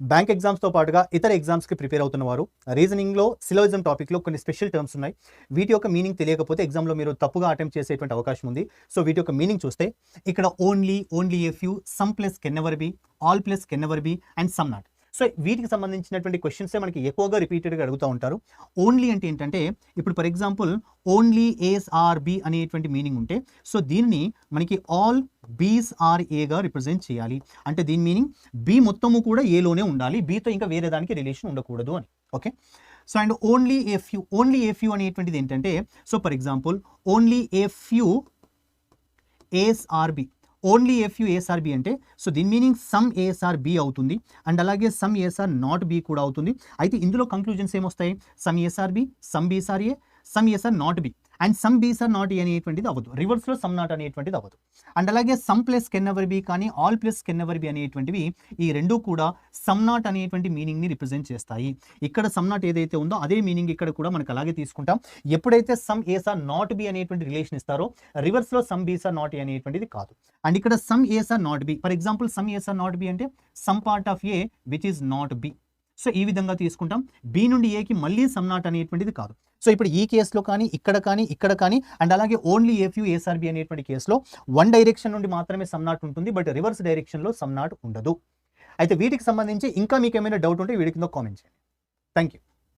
Bank ఎగ్జామ్స్తో పాటుగా ఇతర ఎగ్జామ్స్కి ప్రిపేర్ అవుతున్న వారు రీజనింగ్లో సిలోయిజం టాపిక్లో కొన్ని స్పెషల్ టర్మ్స్ ఉన్నాయి. వీటి యొక్క మీనింగ్ తెలియకపోతే ఎగ్జామ్లో మీరు తప్పుగా అటెంప్ట్ చేసేటువంటి అవకాశం ఉంది. సో వీటి యొక్క మీనింగ్ చూస్తే ఇక్కడ only only a few some plus can ever be all plus can ever be and some not so వీటికి సంబంధించినటువంటి క్వశ్చన్సే మనకి ఎక్కువగా రిపీటెడ్గా అడుగుతూ ఉంటారు. ఓన్లీ అంటే ఏంటంటే ఇప్పుడు for example only A's are B అనేటువంటి మీనింగ్ ఉంటే సో దీనిని మనకి ఆల్ బీస్ ఆర్ ఏగా రిప్రజెంట్ చేయాలి. అంటే దీని మీనింగ్ బి మొత్తము కూడా ఏలోనే ఉండాలి. బీతో ఇంకా వేరే దానికి రిలేషన్ ఉండకూడదు అని. Okay so and only a few only a few అనేటువంటిది ఏంటంటే so for example only a few A's are B only a few A's are B అంటే సో దీని meaning some A's are B అవుతుంది. And అలాగే some A's are not B కూడా అవుతుంది. అయితే ఇందులో కంక్లూజన్స్ ఏమొస్తాయి? Some A's are B some B's are A A some A's are not B and some B's are not A అనేటువంటిది అవ్వదు. రివర్స్లో సమ్ నాట్ అనేటువంటిది అవ్వదు. అండ్ అలాగే some plus can ever be కానీ all plus can ever be అనేటువంటివి ఈ రెండు కూడా సమ్ నాట్ అనేటువంటి మీనింగ్ని రిప్రజెంట్ చేస్తాయి. ఇక్కడ సమ్ నాట్ ఏదైతే ఉందో అదే మీనింగ్ ఇక్కడ కూడా మనకు అలాగే తీసుకుంటాం. ఎప్పుడైతే some A's are not B అనేటువంటి రిలేషన్ ఇస్తారో రివర్స్లో సమ్ బీసార్ నాట్ ఏ అనేటువంటిది కాదు. అండ్ ఇక్కడ some A's are not B for example some A's are not B అంటే some part of A which is not B so ఈ విధంగా తీసుకుంటాం. బి నుండి ఏకి మళ్ళీ సమ్ నాట్ అనేటువంటిది కాదు. సో ఇప్పుడు ఈ కేసులో కానీ ఇక్కడ కానీ ఇక్కడ కానీ అండ్ అలాగే ఓన్లీ ఏఫ్యూ ఏఎస్ఆర్బి అనేటువంటి కేసులో వన్ డైరెక్షన్ నుండి మాత్రమే సమ్ నాట్ ఉంటుంది బట్ రివర్స్ డైరెక్షన్లో సమ్ నాట్ ఉండదు. అయితే వీటికి సంబంధించి ఇంకా మీకు ఏమైనా డౌట్ ఉంటే వీడి కింద కామెంట్ చేయండి. Thank you